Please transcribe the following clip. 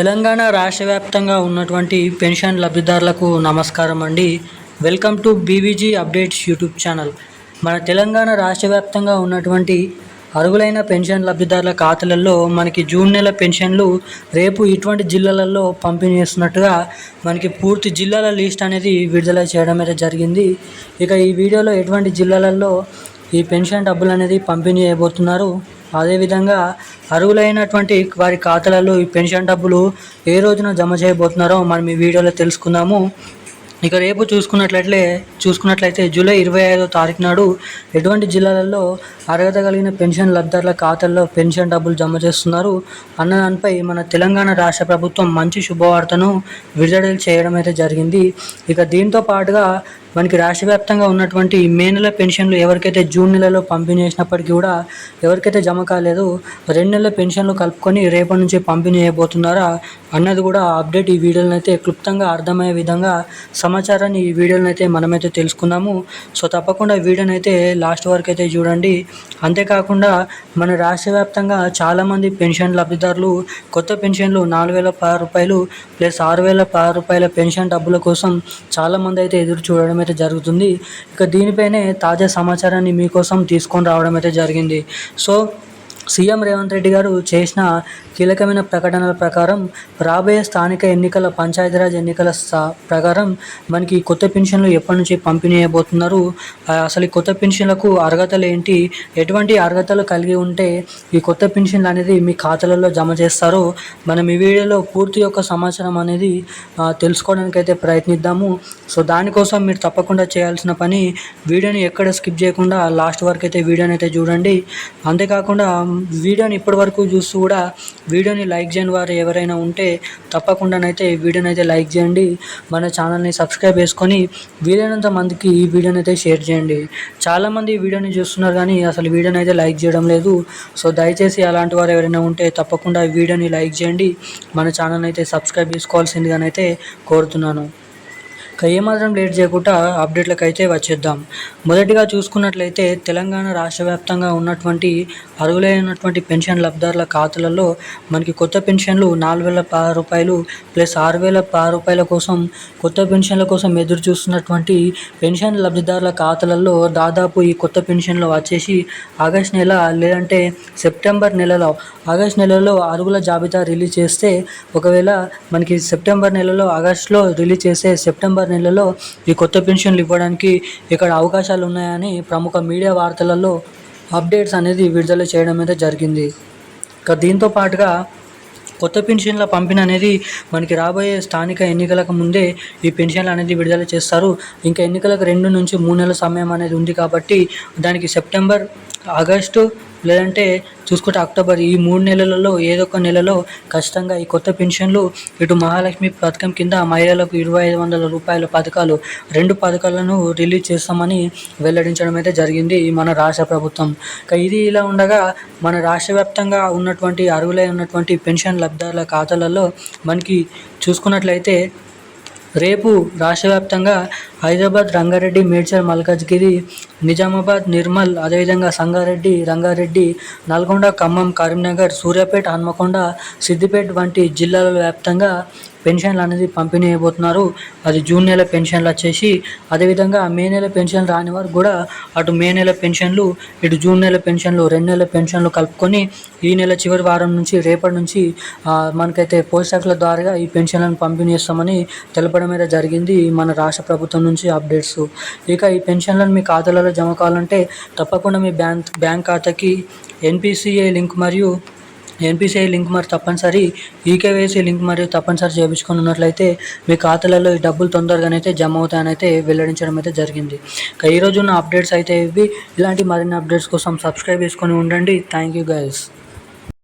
తెలంగాణ రాష్ట్ర వ్యాప్తంగా ఉన్నటువంటి పెన్షన్ లబ్ధిదారులకు నమస్కారం అండి. Welcome to BVG updates YouTube channel. మన తెలంగాణ రాష్ట్ర వ్యాప్తంగా ఉన్నటువంటి అర్హులైన పెన్షన్ లబ్ధిదారుల ఖాతాలలో మనకి జూన్ నెల పెన్షన్లు రేపు ఇటువంటి జిల్లాలలో పంపిణీ చేస్తున్నట్టుగా మనకి పూర్తి జిల్లాల లిస్ట్ అనేది విడుదల చేయడం అయితే జరిగింది. ఇక ఈ వీడియోలో ఎటువంటి జిల్లాలలో ఈ పెన్షన్ డబ్బులు అనేది పంపిణీ చేయబోతున్నారు? అదేవిధంగా అర్హులైనటువంటి వారి ఖాతాలలో ఈ పెన్షన్ డబ్బులు ఏ రోజున జమ చేయబోతున్నారో మనం ఈ వీడియోలో తెలుసుకుందాము. ఇక రేపు చూసుకున్నట్లయితే చూసుకున్నట్లయితే జూలై ఇరవై ఐదో తారీఖు నాడు ఎటువంటి జిల్లాలలో అర్హత కలిగిన పెన్షన్ లబ్ధారుల ఖాతాల్లో పెన్షన్ డబ్బులు జమ చేస్తున్నారు అన్న దానిపై మన తెలంగాణ రాష్ట్ర ప్రభుత్వం మంచి శుభవార్తను విడుదల చేయడం అయితే జరిగింది. ఇక దీంతో పాటుగా మనకి రాష్ట్ర వ్యాప్తంగా ఉన్నటువంటి మే నెల పెన్షన్లు ఎవరికైతే జూన్ నెలలో పంపిణీ చేసినప్పటికీ కూడా ఎవరికైతే జమ కాలేదు రెండు నెలల పెన్షన్లు కలుపుకొని రేపటి నుంచి పంపిణీ చేయబోతున్నారా అన్నది కూడా అప్డేట్ ఈ వీడియోలను అయితే క్లుప్తంగా అర్థమయ్యే విధంగా సమాచారాన్ని ఈ వీడియోలను అయితే మనమైతే తెలుసుకుందాము. సో తప్పకుండా వీడియోని అయితే లాస్ట్ వరకు అయితే చూడండి. అంతేకాకుండా మన రాష్ట్ర వ్యాప్తంగా చాలామంది పెన్షన్ లబ్ధిదారులు కొత్త పెన్షన్లు నాలుగు వేల పది రూపాయలు ప్లస్ ఆరు వేల పది రూపాయల పెన్షన్ డబ్బుల కోసం చాలామంది అయితే ఎదురు చూడడం అయితే జరుగుతుంది. ఇక దీనిపైనే తాజా సమాచారాన్ని మీకోసం తీసుకొని రావడం అయితే జరిగింది. సో సీఎం రేవంత్ రెడ్డి గారు చేసిన కీలకమైన ప్రకటనల ప్రకారం రాబోయే స్థానిక ఎన్నికల పంచాయతీరాజ్ ఎన్నికల ప్రకారం మనకి కొత్త పెన్షన్లు ఎప్పటి నుంచి పంపిణీ అయిపోతున్నారు అసలు ఈ కొత్త పెన్షన్లకు అర్హతలు ఏంటి? ఎటువంటి అర్హతలు కలిగి ఉంటే ఈ కొత్త పెన్షన్లు అనేది మీ ఖాతాలలో జమ చేస్తారో మనం ఈ వీడియోలో పూర్తి యొక్క సమాచారం అనేది తెలుసుకోవడానికి అయితే ప్రయత్నిద్దాము. సో దానికోసం మీరు తప్పకుండా చేయాల్సిన పని వీడియోని ఎక్కడ స్కిప్ చేయకుండా లాస్ట్ వరకు అయితే వీడియోని అయితే చూడండి. అంతేకాకుండా వీడియోని ఇప్పటి వరకు చూస్తూ కూడా వీడియోని లైక్ చేయని వారు ఎవరైనా ఉంటే తప్పకుండానైతే ఈ వీడియోని అయితే లైక్ చేయండి. మన ఛానల్ని సబ్స్క్రైబ్ చేసుకొని వీలైనంత మందికి ఈ వీడియోని అయితే షేర్ చేయండి. చాలామంది ఈ వీడియోని చూస్తున్నారు కానీ అసలు వీడియోని అయితే లైక్ చేయడం లేదు. సో దయచేసి అలాంటి వారు ఎవరైనా ఉంటే తప్పకుండా ఈ వీడియోని లైక్ చేయండి. మన ఛానల్ని అయితే సబ్స్క్రైబ్ చేసుకోవాల్సిందిగానైతే కోరుతున్నాను. ఇక ఏమాత్రం లేట్ చేయకుండా అప్డేట్లకు అయితే వచ్చేద్దాం. మొదటిగా చూసుకున్నట్లయితే తెలంగాణ రాష్ట్ర వ్యాప్తంగా ఉన్నటువంటి అర్హులైనటువంటి పెన్షన్ లబ్ధిదారుల ఖాతాలలో మనకి కొత్త పెన్షన్లు నాలుగు వేల రూపాయలు ప్లస్ ఆరు వేల రూపాయల కోసం కొత్త పెన్షన్ల కోసం ఎదురు చూస్తున్నటువంటి పెన్షన్ లబ్ధిదారుల ఖాతాలలో దాదాపు ఈ కొత్త పెన్షన్లు వచ్చేసి ఆగస్ట్ నెల లేదంటే సెప్టెంబర్ నెలలో ఆగస్ట్ నెలలో అర్హుల జాబితా రిలీజ్ చేస్తే ఒకవేళ మనకి సెప్టెంబర్ నెలలో ఆగస్టులో రిలీజ్ చేస్తే సెప్టెంబర్ నెలలో ఈ కొత్త పెన్షన్లు ఇవ్వడానికి ఇక్కడ అవకాశాలు ఉన్నాయని ప్రముఖ మీడియా వార్తలలో అప్డేట్స్ అనేది విడుదల చేయడం అయితే జరిగింది. ఇక దీంతో పాటుగా కొత్త పెన్షన్ల పంపిణీ అనేది మనకి రాబోయే స్థానిక ఎన్నికలకు ముందే ఈ పెన్షన్లు అనేది విడుదల చేస్తారు. ఇంకా ఎన్నికలకు రెండు నుంచి మూడు నెలల సమయం అనేది ఉంది కాబట్టి దానికి సెప్టెంబర్ ఆగస్టు లేదంటే చూసుకుంటే అక్టోబర్ ఈ మూడు నెలలలో ఏదో ఒక నెలలో ఖచ్చితంగా ఈ కొత్త పెన్షన్లు ఇటు మహాలక్ష్మి పథకం కింద మహిళలకు ఇరవై ఐదు వందల రూపాయల పథకాలు రెండు పథకాలను రిలీజ్ చేస్తామని వెల్లడించడం అయితే జరిగింది మన రాష్ట్ర ప్రభుత్వం. ఇది ఇలా ఉండగా మన రాష్ట్ర వ్యాప్తంగా ఉన్నటువంటి అర్హులై ఉన్నటువంటి పెన్షన్ లబ్ధిదారుల ఖాతాలలో మనకి చూసుకున్నట్లయితే రేపు రాష్ట్ర వ్యాప్తంగా హైదరాబాద్ రంగారెడ్డి మేడ్చల్ మల్కాజ్గిరి నిజామాబాద్ నిర్మల్ అదేవిధంగా సంగారెడ్డి రంగారెడ్డి నల్గొండ ఖమ్మం కరీంనగర్ సూర్యాపేట హన్మకొండ సిద్దిపేట వంటి జిల్లాల వ్యాప్తంగా పెన్షన్లు అనేది పంపిణీ అయిపోతున్నారు అది జూన్ నెల పెన్షన్లు వచ్చేసి అదేవిధంగా మే నెల పెన్షన్ రాని వారు కూడా అటు మే నెల పెన్షన్లు ఇటు జూన్ నెల పెన్షన్లు రెండు నెలల పెన్షన్లు కలుపుకొని ఈ నెల చివరి వారం నుంచి రేపటి నుంచి మనకైతే పోస్ట్ ద్వారా ఈ పెన్షన్లను పంపిణీ చేస్తామని తెలపడం అయితే జరిగింది మన రాష్ట్ర ప్రభుత్వం నుంచి అప్డేట్స్. ఇక ఈ పెన్షన్లను మీ ఖాతాలలో జమ కావాలంటే తప్పకుండా మీ బ్యాంక్ బ్యాంక్ ఖాతాకి ఎన్పిసిఐ లింక్ మరియు ఎన్పిసిఐ లింక్ మరి తప్పనిసరి ఈకేవైసీ లింక్ మరియు తప్పనిసరి చేయించుకుని ఉన్నట్లయితే మీ ఖాతాలలో ఈ డబ్బులు తొందరగానైతే జమ అవుతాయనైతే వెల్లడించడం అయితే జరిగింది. ఇక ఈ ఉన్న అప్డేట్స్ అయితే ఇవి. ఇలాంటి మరిన్ని అప్డేట్స్ కోసం సబ్స్క్రైబ్ చేసుకొని ఉండండి. Thank you guys